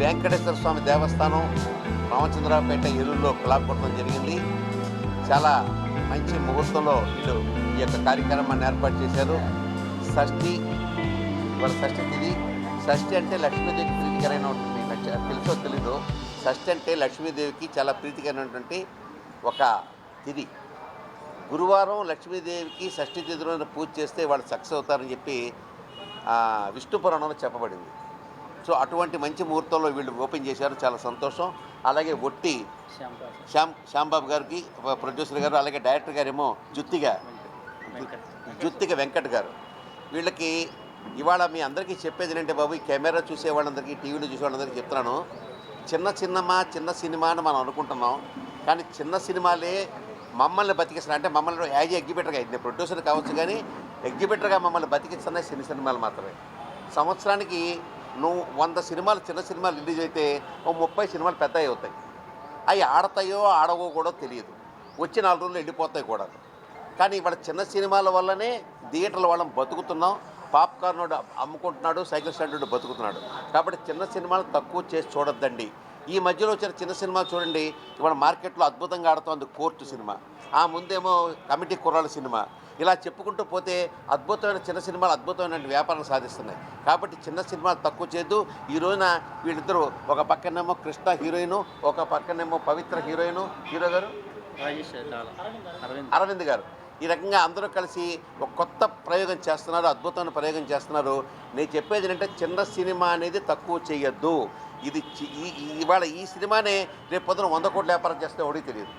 వెంకటేశ్వర స్వామి దేవస్థానం రామచంద్రపేట ఏలూరులో క్లాప్ జరిగింది. చాలా మంచి ముహూర్తంలో వీళ్ళు ఈ యొక్క కార్యక్రమాన్ని ఏర్పాటు చేశారు. షష్ఠి ఇవాళ షష్ఠి తిది. షష్ఠి అంటే లక్ష్మీదేవికి ప్రీతికరమైన తెలుసో తెలీదు? షష్ఠి అంటే లక్ష్మీదేవికి చాలా ప్రీతికరమైనటువంటి ఒక తిది. గురువారం లక్ష్మీదేవికి షష్ఠి తిథి రోజున పూజ చేస్తే వాళ్ళు సక్సెస్ అవుతారని చెప్పి విష్ణు పురాణంలో చెప్పబడింది. సో అటువంటి మంచి ముహూర్తంలో వీళ్ళు ఓపెన్ చేశారు. చాలా సంతోషం. అలాగే ఒట్టి శ్యామ్ శ్యాంబాబు గారికి ప్రొడ్యూసర్ గారు అలాగే డైరెక్టర్ గారేమో జుత్తిగా జుత్తిక వెంకట్ గారు. వీళ్ళకి ఇవాళ మీ అందరికీ చెప్పేది ఏంటంటే బాబు ఈ కెమెరా చూసే వాళ్ళందరికీ టీవీలో చూసే వాళ్ళందరికీ చెప్తున్నాను. చిన్న సినిమా చిన్న సినిమా అని మనం అనుకుంటున్నాం. కానీ చిన్న సినిమాలే మమ్మల్ని బతికిస్తున్నా అంటే మమ్మల్ని యాజ్ ఎగ్జిబిటర్గా నేను ప్రొడ్యూసర్ కావచ్చు కానీ ఎగ్జిబిటర్గా మమ్మల్ని బతికిస్తున్నాయి చిన్న సినిమాలు మాత్రమే. సంవత్సరానికి నువ్వు వంద సినిమాలు చిన్న సినిమాలు రిలీజ్ అయితే ఓ ముప్పై సినిమాలు పెద్దవి అవుతాయి. అవి ఆడతాయో ఆడవో కూడా తెలియదు. వచ్చి నాలుగు రోజులు వెళ్ళిపోతాయి కూడా. కానీ ఇవాళ చిన్న సినిమాల వల్లనే థియేటర్ల వాళ్ళం బతుకుతున్నాం. పాప్కార్న్ వాడు అమ్ముకుంటున్నాడు సైకిల్ స్టాండ్ బతుకుతున్నాడు. కాబట్టి చిన్న సినిమాలు తక్కువ చేసి చూడొద్దండి. ఈ మధ్యలో వచ్చిన చిన్న సినిమా చూడండి. ఇవాళ మార్కెట్లో అద్భుతంగా ఆడుతోంది కోర్టు సినిమా. ఆ ముందేమో కమిటీ కుర్రాళ్ళ సినిమా. ఇలా చెప్పుకుంటూ పోతే అద్భుతమైన చిన్న సినిమాలు అద్భుతమైన వ్యాపారం సాధిస్తున్నాయి. కాబట్టి చిన్న సినిమాలు తక్కువ చేయొద్దు. ఈ రోజున వీళ్ళిద్దరూ ఒక పక్కనేమో కృష్ణ హీరోయిన్ ఒక పక్కనేమో పవిత్ర హీరోయిన్. హీరో గారు? అరవింద్. అరవింద్ గారు. ఈ రకంగా అందరూ కలిసి ఒక కొత్త ప్రయోగం చేస్తున్నారు అద్భుతమైన ప్రయోగం చేస్తున్నారు. నేను చెప్పేది ఏంటంటే చిన్న సినిమా అనేది తక్కువ చేయొద్దు. ఇది ఇవాళ ఈ సినిమానే రేపు పొద్దున వంద కోట్ల వ్యాపారం చేస్తే ఒకటి తెలియదు.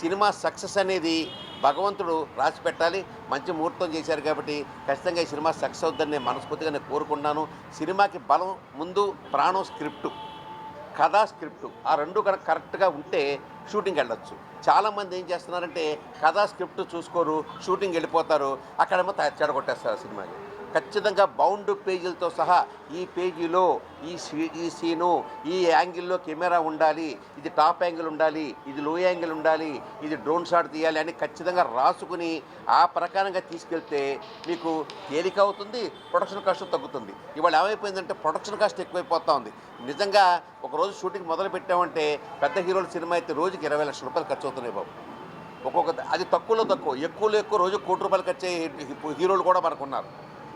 సినిమా సక్సెస్ అనేది భగవంతుడు రాసి పెట్టాలి మంచి ముహూర్తం చేశారు కాబట్టి ఖచ్చితంగా ఈ సినిమా సక్సెస్ అవుద్దని నేను మనస్ఫూర్తిగా నేను కోరుకున్నాను సినిమాకి బలం ముందు ప్రాణం స్క్రిప్టు కథా స్క్రిప్ట్ ఆ రెండు కనుక కరెక్ట్గా ఉంటే షూటింగ్ వెళ్ళొచ్చు. చాలామంది ఏం చేస్తున్నారంటే కథా స్క్రిప్ట్ చూసుకోరు షూటింగ్ వెళ్ళిపోతారు అక్కడేమో త- చెడగొట్టేస్తారు ఆ ఖచ్చితంగా బౌండ్ పేజీలతో సహా ఈ పేజీలో ఈ సీ ఈ సీను ఈ యాంగిల్లో కెమెరా ఉండాలి ఇది టాప్ యాంగిల్ ఉండాలి ఇది లో యాంగిల్ ఉండాలి ఇది డ్రోన్ షాట్ తీయాలి అని ఖచ్చితంగా రాసుకుని ఆ ప్రకారంగా తీసుకెళ్తే మీకు తేలిక అవుతుంది ప్రొడక్షన్ కాస్ట్ తగ్గుతుంది. ఇవాళ ఏమైపోయిందంటే ప్రొడక్షన్ కాస్ట్ ఎక్కువైపోతా ఉంది. నిజంగా ఒక రోజు షూటింగ్ మొదలు పెట్టామంటే పెద్ద హీరోల సినిమా అయితే రోజుకి ఇరవై లక్షల రూపాయలు ఖర్చు అవుతున్నాయి బాబు. ఒక్కొక్క అది తక్కువలో తక్కువ ఎక్కువలో ఎక్కువ రోజు కోటి రూపాయలు ఖర్చు అయ్యే హీరోలు కూడా మనకు ఉన్నారు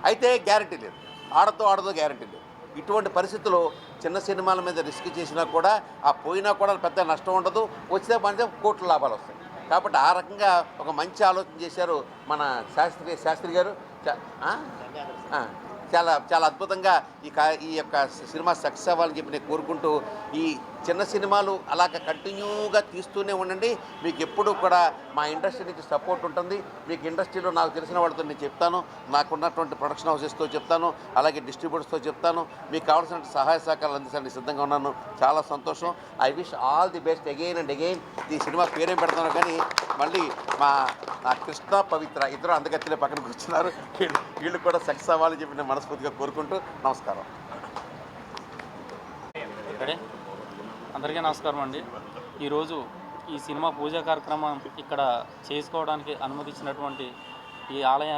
అయితే గ్యారంటీ లేదు. ఆడతో ఆడదో గ్యారంటీ లేదు. ఇటువంటి పరిస్థితుల్లో చిన్న సినిమాల మీద రిస్క్ చేసినా కూడా ఆ పోయినా కూడా పెద్ద నష్టం ఉండదు. వచ్చిన పనితే కోట్ల లాభాలు వస్తాయి. కాబట్టి ఆ రకంగా ఒక మంచి ఆలోచన చేశారు మన శాస్త్రి శాస్త్రి గారు. చాలా చాలా అద్భుతంగా ఈ కా ఈ యొక్క సినిమా సక్సెస్ అవ్వాలని చెప్పి నేను కోరుకుంటూ ఈ చిన్న సినిమాలు అలాగ కంటిన్యూగా తీస్తూనే ఉండండి. మీకు ఎప్పుడూ కూడా మా ఇండస్ట్రీ నుంచి సపోర్ట్ ఉంటుంది. మీకు ఇండస్ట్రీలో నాకు తెలిసిన వాళ్ళతో నేను చెప్తాను. నాకున్నటువంటి ప్రొడక్షన్ హౌసెస్తో చెప్తాను. అలాగే డిస్ట్రిబ్యూటర్స్తో చెప్తాను. మీకు కావాల్సిన సహాయ సహకారాలు అందించడానికి సిద్ధంగా ఉన్నాను. చాలా సంతోషం. I wish all the best again and again. ఈ సినిమా పేరేం పెడతాను కానీ మళ్ళీ మా నా కృష్ణ పవిత్ర ఇద్దరు అందగత్తిలే పక్కన కూర్చున్నారు. వీళ్ళు వీళ్ళు కూడా సక్సెస్ అవ్వాలని చెప్పి నేను మనస్ఫూర్తిగా కోరుకుంటూ నమస్కారం. అందరికీ నమస్కారం అండి. ఈరోజు ఈ సినిమా పూజా కార్యక్రమం ఇక్కడ చేసుకోవడానికి అనుమతించినటువంటి ఈ ఆలయ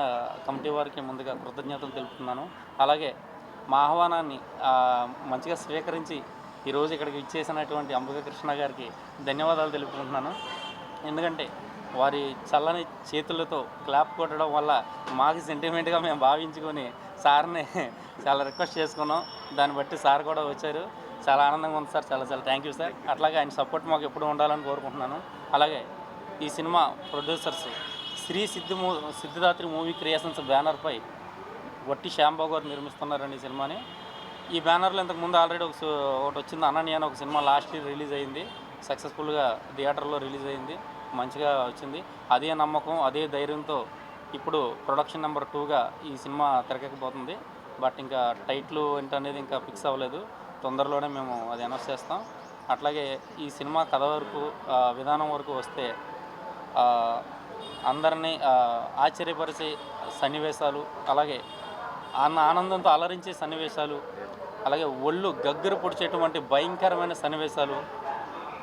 కమిటీ వారికి ముందుగా కృతజ్ఞతలు తెలుపుతున్నాను. అలాగే మా ఆహ్వానాన్ని మంచిగా స్వీకరించి ఈరోజు ఇక్కడికి ఇచ్చేసినటువంటి అంబిక కృష్ణ గారికి ధన్యవాదాలు తెలుపుకుంటున్నాను. ఎందుకంటే వారి చల్లని చేతులతో క్లాప్ కొట్టడం వల్ల మాకు సెంటిమెంట్గా మేము భావించుకొని సార్ని చాలా రిక్వెస్ట్ చేసుకున్నాం. దాన్ని బట్టి సార్ కూడా వచ్చారు. చాలా ఆనందంగా ఉంది సార్ చాలా చాలా థ్యాంక్ యూ సార్. అట్లాగే ఆయన సపోర్ట్ మాకు ఎప్పుడు ఉండాలని కోరుకుంటున్నాను. అలాగే ఈ సినిమా ప్రొడ్యూసర్స్ శ్రీ సిద్ధి మూ సిద్ధిదాత్రి మూవీ క్రియేషన్స్ బ్యానర్పై వట్టి శ్యాంబాబు గారు నిర్మిస్తున్నారండి ఈ సినిమాని. ఈ బ్యానర్లో ఇంతకుముందు ఆల్రెడీ ఒక ఒకటి వచ్చింది. అనని అని ఒక సినిమా లాస్ట్ ఇయర్ రిలీజ్ అయింది. సక్సెస్ఫుల్గా థియేటర్లో రిలీజ్ అయింది. మంచిగా వచ్చింది. అదే నమ్మకం అదే ధైర్యంతో ఇప్పుడు ప్రొడక్షన్ నెంబర్ టూగా ఈ సినిమా తిరగకపోతుంది బట్ ఇంకా టైట్లు ఏంటనేది ఇంకా ఫిక్స్ అవ్వలేదు. తొందరలోనే మేము అది అనౌన్స్ చేస్తాం. అట్లాగే ఈ సినిమా కథ వరకు విధానం వరకు వస్తే అందరినీ ఆశ్చర్యపరిచే సన్నివేశాలు అలాగే అన్న ఆనందంతో అలరించే సన్నివేశాలు అలాగే ఒళ్ళు గగ్గర పొడిచేటువంటి భయంకరమైన సన్నివేశాలు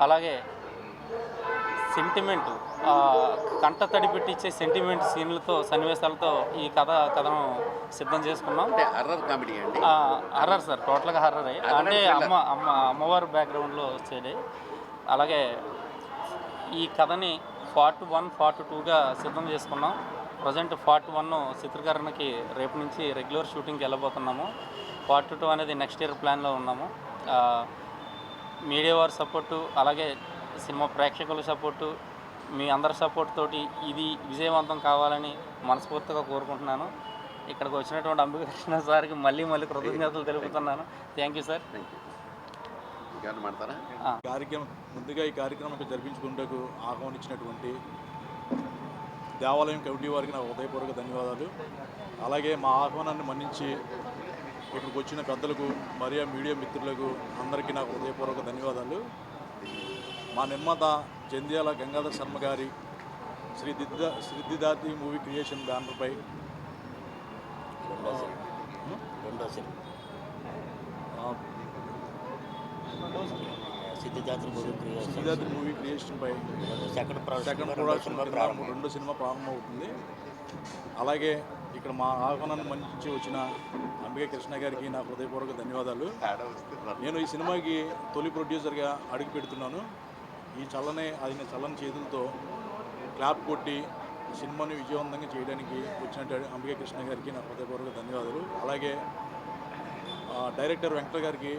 అలాగే సెంటిమెంటు కంట తడి పెట్టించే సెంటిమెంట్ సీన్లతో సన్నివేశాలతో ఈ కథ కథను సిద్ధం చేసుకున్నాం. అంటే హర్రర్ కామెడీ అండి. హర్రర్ సార్ టోటల్గా హర్రరే అంటే అమ్మ అమ్మ అమ్మవారి బ్యాక్గ్రౌండ్లో వచ్చేది. అలాగే ఈ కథని పార్ట్ వన్ పార్ట్ టూగా సిద్ధం చేసుకున్నాం. ప్రజెంట్ పార్ట్ వన్ చిత్రీకరణకి రేపు నుంచి రెగ్యులర్ షూటింగ్కి వెళ్ళబోతున్నాము. పార్ట్ టూ అనేది నెక్స్ట్ ఇయర్ ప్లాన్లో ఉన్నాము. మీడియా వారి సపోర్టు అలాగే సినిమా ప్రేక్షకుల సపోర్టు మీ అందరి సపోర్ట్ తోటి ఇది విజయవంతం కావాలని మనస్ఫూర్తిగా కోరుకుంటున్నాను. ఇక్కడికి వచ్చినటువంటి అంబిక కృష్ణ సార్కి మళ్ళీ మళ్ళీ కృతజ్ఞతలు తెలుపుతున్నాను. థ్యాంక్ యూ సార్ కార్యక్రమం ముందుగా ఈ కార్యక్రమం జరిపించుకుంటూ ఆహ్వానించినటువంటి దేవాలయం కమిటీ వారికి నా హృదయపూర్వక ధన్యవాదాలు. అలాగే మా ఆహ్వానాన్ని మన్నించి ఇక్కడికి వచ్చిన పెద్దలకు మరియు మీడియా మిత్రులకు అందరికీ నాకు హృదయపూర్వక ధన్యవాదాలు. మా నిర్మాత జంధ్యాల గంగాధర్ శర్మ గారి శ్రీ దిద్ద శ్రీదిదాతి మూవీ క్రియేషన్ బ్యానర్పై. రెండో సినిమా ఆ, సిద్ధిదాత్రి మూవీ క్రియేషన్పై సెకండ్ సెకండ్ రెండో ప్రొడక్షన్ సినిమా కింద ప్రారంభం. రెండో సినిమా ప్రారంభమవుతుంది. అలాగే ఇక్కడ మా ఆహ్వానాన్ని మన్నించి వచ్చిన అంబిక కృష్ణ గారికి నా హృదయపూర్వక ధన్యవాదాలు. నేను ఈ సినిమాకి తొలి ప్రొడ్యూసర్గా అడుగు పెడుతున్నాను. ఈ చల్లని ఆయన చల్లని చేతులతో క్లాప్ కొట్టి సినిమాని విజయవంతంగా చేయడానికి వచ్చినట్టు అంబికా కృష్ణ గారికి నా హృదయపూర్వక ధన్యవాదాలు. అలాగే డైరెక్టర్ వెంకట గారికి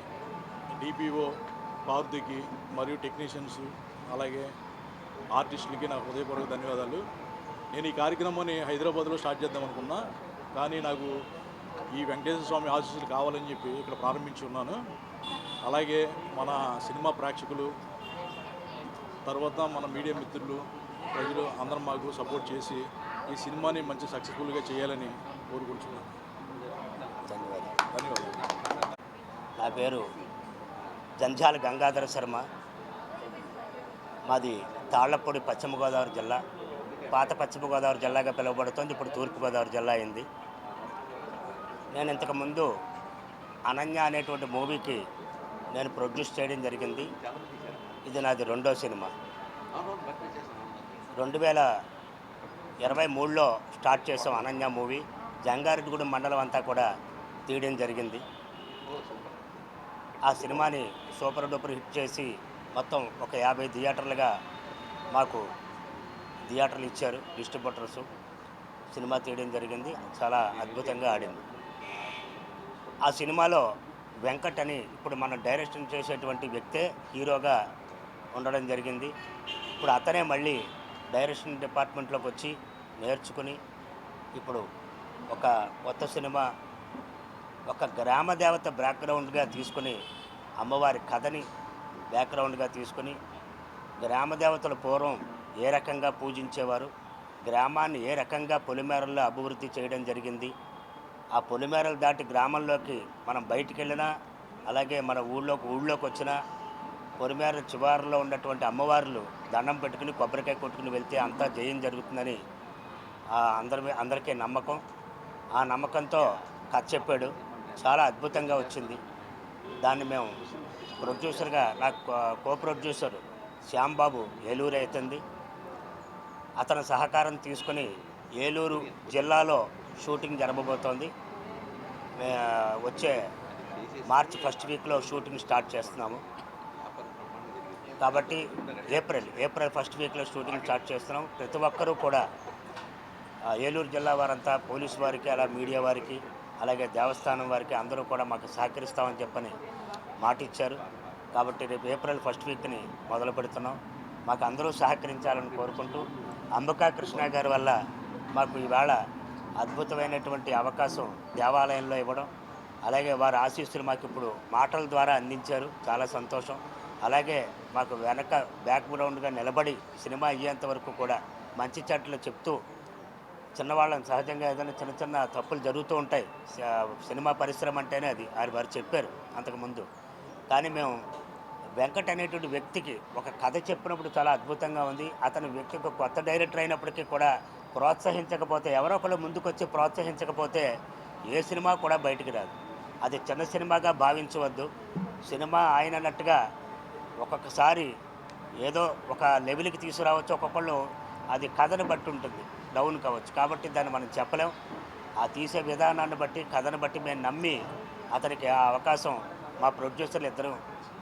డిపిఓ పార్థికి మరియు టెక్నీషియన్స్ అలాగే ఆర్టిస్టులకి నా హృదయపూర్వక ధన్యవాదాలు. నేను ఈ కార్యక్రమాన్ని హైదరాబాద్లో స్టార్ట్ చేద్దాం అనుకున్నా కానీ నాకు ఈ వెంకటేశ్వర స్వామి ఆశీస్సులు కావాలని చెప్పి ఇక్కడ ప్రారంభించి ఉన్నాను. అలాగే మన సినిమా ప్రేక్షకులు తర్వాత మన మీడియా మిత్రులు ప్రజలు అందరం మాకు సపోర్ట్ చేసి ఈ సినిమాని మంచి సక్సెస్ఫుల్గా చేయాలని కోరుకుంటున్నాను ధన్యవాదాలు. నా పేరు జంధ్యాల గంగాధర శర్మ. మాది తాళ్ళపూడి పశ్చిమ గోదావరి జిల్లా. పాత పశ్చిమ గోదావరి జిల్లాగా పిలువబడుతుంది ఇప్పుడు తూర్పు గోదావరి జిల్లా అయింది. నేను ఇంతకుముందు అనన్య అనేటువంటి మూవీకి నేను ప్రొడ్యూస్ చేయడం జరిగింది. ఇది నాది రెండో సినిమా. రెండు వేల ఇరవై మూడులో స్టార్ట్ చేసాం అనన్య మూవీ. జంగారెడ్డిగూడెం మండలం అంతా కూడా తీయడం జరిగింది. ఆ సినిమాని సూపర్ డూపర్ హిట్ చేసి మొత్తం ఒక యాభై థియేటర్లుగా మాకు థియేటర్లు ఇచ్చారు డిస్ట్రిబ్యూటర్స్. సినిమా తీయడం జరిగింది చాలా అద్భుతంగా ఆడింది. ఆ సినిమాలో వెంకట్ అని ఇప్పుడు మనం డైరెక్షన్ చేసేటువంటి వ్యక్తే హీరోగా ఉండడం జరిగింది. ఇప్పుడు అతనే మళ్ళీ డైరెక్షన్ డిపార్ట్మెంట్లోకి వచ్చి నేర్చుకుని ఇప్పుడు ఒక కొత్త సినిమా ఒక గ్రామ దేవత బ్యాక్గ్రౌండ్గా తీసుకుని అమ్మవారి కథని బ్యాక్గ్రౌండ్గా తీసుకుని గ్రామ దేవతలు పూర్వం ఏ రకంగా పూజించేవారు గ్రామాన్ని ఏ రకంగా పొలిమేరల్లో అభివృద్ధి చేయడం జరిగింది ఆ పొలిమేరలు దాటి గ్రామంలోకి మనం బయటికి వెళ్ళినా అలాగే మన ఊళ్ళోకి ఊళ్ళోకి వచ్చినా పొరిమేర చివారులో ఉన్నటువంటి అమ్మవార్లు దండం పెట్టుకుని కొబ్బరికాయ కొట్టుకుని వెళ్తే అంతా జయం జరుగుతుందని అందరి అందరికీ నమ్మకం. ఆ నమ్మకంతో కథ చెప్పాడు చాలా అద్భుతంగా వచ్చింది. దాన్ని మేము ప్రొడ్యూసర్గా నాకు కో- ప్రొడ్యూసర్ శ్యాంబాబు ఏలూరు అవుతుంది అతని సహకారం తీసుకుని ఏలూరు జిల్లాలో షూటింగ్ జరగబోతోంది వచ్చే మార్చ్ ఫస్ట్ వీక్లో షూటింగ్ స్టార్ట్ చేస్తున్నాము. కాబట్టి ఏప్రిల్ ఏప్రిల్ ఫస్ట్ వీక్లో షూటింగ్ స్టార్ట్ చేస్తున్నాం. ప్రతి ఒక్కరూ కూడా ఏలూరు జిల్లా వారంతా పోలీస్ వారికి అలా మీడియా వారికి అలాగే దేవస్థానం వారికి అందరూ కూడా మాకు సహకరిస్తామని చెప్పని మాట ఇచ్చారు కాబట్టి రేపు ఏప్రిల్ ఫస్ట్ వీక్ని మొదలు పెడుతున్నాం. మాకు అందరూ సహకరించాలని కోరుకుంటూ అంబకా కృష్ణ గారి వల్ల మాకు ఈవేళ అద్భుతమైనటువంటి అవకాశం దేవాలయంలో ఇవ్వడం అలాగే వారి ఆశీస్సులు మాకు ఇప్పుడు మాటల ద్వారా అందించారు. చాలా సంతోషం. అలాగే మాకు వెనక బ్యాక్గ్రౌండ్గా నిలబడి సినిమా అయ్యేంత వరకు కూడా మంచి చెట్లు చెప్తూ చిన్నవాళ్ళని సహజంగా ఏదైనా చిన్న చిన్న తప్పులు జరుగుతూ ఉంటాయి. సినిమా పరిశ్రమ అంటేనే అది. వారు వారు చెప్పారు అంతకుముందు. కానీ మేము వెంకట్ అనేటువంటి వ్యక్తికి ఒక కథ చెప్పినప్పుడు చాలా అద్భుతంగా ఉంది. అతని వ్యక్తి ఒక కొత్త డైరెక్టర్ అయినప్పటికీ కూడా ప్రోత్సహించకపోతే ఎవరో ఒకరు ముందుకొచ్చి ప్రోత్సహించకపోతే ఏ సినిమా కూడా బయటికి రాదు. అది చిన్న సినిమాగా భావించవద్దు. సినిమా ఆయన అన్నట్టుగా ఒక్కొక్కసారి ఏదో ఒక లెవెల్కి తీసుకురావచ్చు ఒక్కొక్కళ్ళు అది కథను బట్టి ఉంటుంది డౌన్ కావచ్చు. కాబట్టి దాన్ని మనం చెప్పలేం. ఆ తీసే విధానాన్ని బట్టి కథను బట్టి మేము నమ్మి అతనికి ఆ అవకాశం మా ప్రొడ్యూసర్లు ఇద్దరు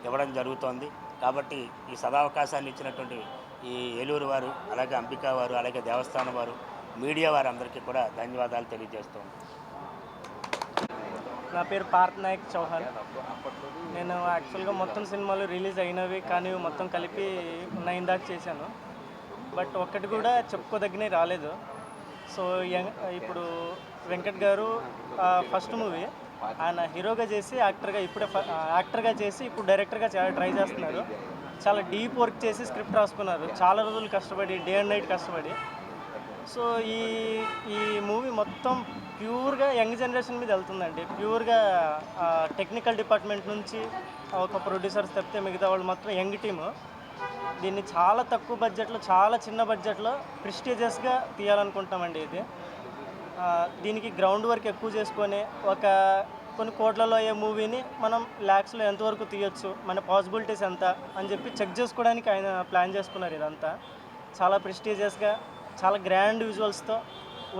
ఇవ్వడం జరుగుతోంది. కాబట్టి ఈ సదావకాశాన్ని ఇచ్చినటువంటి ఈ ఏలూరు వారు అలాగే అంబికా వారు అలాగే దేవస్థానం వారు మీడియా వారందరికీ కూడా ధన్యవాదాలు తెలియజేస్తాం నా పేరు పార్థ్ నాయక్ చౌహాన్. నేను యాక్చువల్గా మొత్తం సినిమాలు రిలీజ్ అయినవి కానీ మొత్తం కలిపి నైన్ దాకా చేశాను. బట్ ఒక్కటి కూడా చెప్పుకోదగ్గనే రాలేదు. సో యంగ్ ఇప్పుడు వెంకట్ గారు ఫస్ట్ మూవీ ఆయన హీరోగా చేసి యాక్టర్గా ఇప్పుడే యాక్టర్గా చేసి ఇప్పుడు డైరెక్టర్గా చాలా ట్రై చేస్తున్నారు. చాలా డీప్ వర్క్ చేసి స్క్రిప్ట్ రాసుకున్నారు. చాలా రోజులు కష్టపడి డే అండ్ నైట్ కష్టపడి. సో ఈ ఈ మూవీ మొత్తం ప్యూర్గా యంగ్ జనరేషన్ మీద వెళ్తుందండి. ప్యూర్గా టెక్నికల్ డిపార్ట్మెంట్ నుంచి ఒక ప్రొడ్యూసర్స్ తప్పితే మిగతా వాళ్ళు మొత్తం యంగ్ టీము. దీన్ని చాలా తక్కువ బడ్జెట్లో చాలా చిన్న బడ్జెట్లో ప్రిస్టీజియస్గా తీయాలనుకుంటామండి ఇది. దీనికి గ్రౌండ్ వర్క్ ఎక్కువ చేసుకొని ఒక కొన్ని కోట్లలో అయ్యే మూవీని మనం ల్యాక్స్లో ఎంతవరకు తీయొచ్చు మన పాసిబిలిటీస్ ఎంత అని చెప్పి చెక్ చేసుకోవడానికి ఆయన ప్లాన్ చేసుకున్నారు ఇదంతా. చాలా ప్రెస్టీజియస్గా చాలా గ్రాండ్ విజువల్స్తో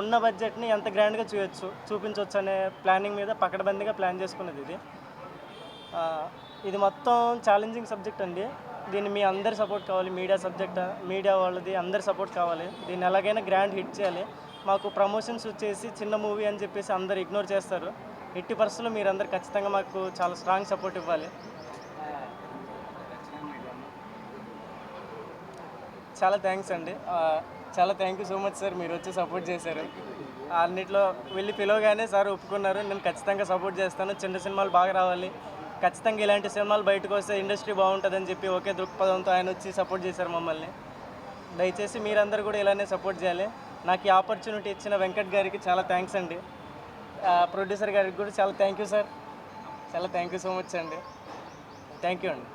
ఉన్న బడ్జెట్ని ఎంత గ్రాండ్గా చూయొచ్చు చూపించవచ్చు అనే ప్లానింగ్ మీద పకడబందీగా ప్లాన్ చేసుకున్నది ఇది. ఇది మొత్తం ఛాలెంజింగ్ సబ్జెక్ట్ అండి. దీన్ని మీ అందరి సపోర్ట్ కావాలి మీడియా సబ్జెక్ట్ మీడియా వాళ్ళది అందరి సపోర్ట్ కావాలి. దీన్ని ఎలాగైనా గ్రాండ్ హిట్ చేయాలి. మాకు ప్రమోషన్స్ వచ్చేసి చిన్న మూవీ అని చెప్పేసి అందరు ఇగ్నోర్ చేస్తారు. ఎట్టి పరిస్థితుల్లో మీరందరూ ఖచ్చితంగా మాకు చాలా స్ట్రాంగ్ సపోర్ట్ ఇవ్వాలి. చాలా థ్యాంక్స్ అండి. చాలా thank you so much sir మీరు వచ్చి సపోర్ట్ చేశారు. అన్నిట్లో వెళ్ళి పిలవగానే సార్ ఒప్పుకున్నారు. నేను ఖచ్చితంగా సపోర్ట్ చేస్తాను. చిన్న సినిమాలు బాగా రావాలి. ఖచ్చితంగా ఇలాంటి సినిమాలు బయటకు వస్తే ఇండస్ట్రీ బాగుంటుందని చెప్పి ఒకే దృక్పథంతో ఆయన వచ్చి సపోర్ట్ చేశారు మమ్మల్ని. దయచేసి మీరందరూ కూడా ఇలానే సపోర్ట్ చేయాలి. నాకు ఈ ఆపర్చునిటీ ఇచ్చిన వెంకట్ గారికి చాలా థ్యాంక్స్ అండి. ప్రొడ్యూసర్ గారికి కూడా చాలా థ్యాంక్ యూ సార్ చాలా థ్యాంక్ యూ సో మచ్ అండి. థ్యాంక్ యూ అండి.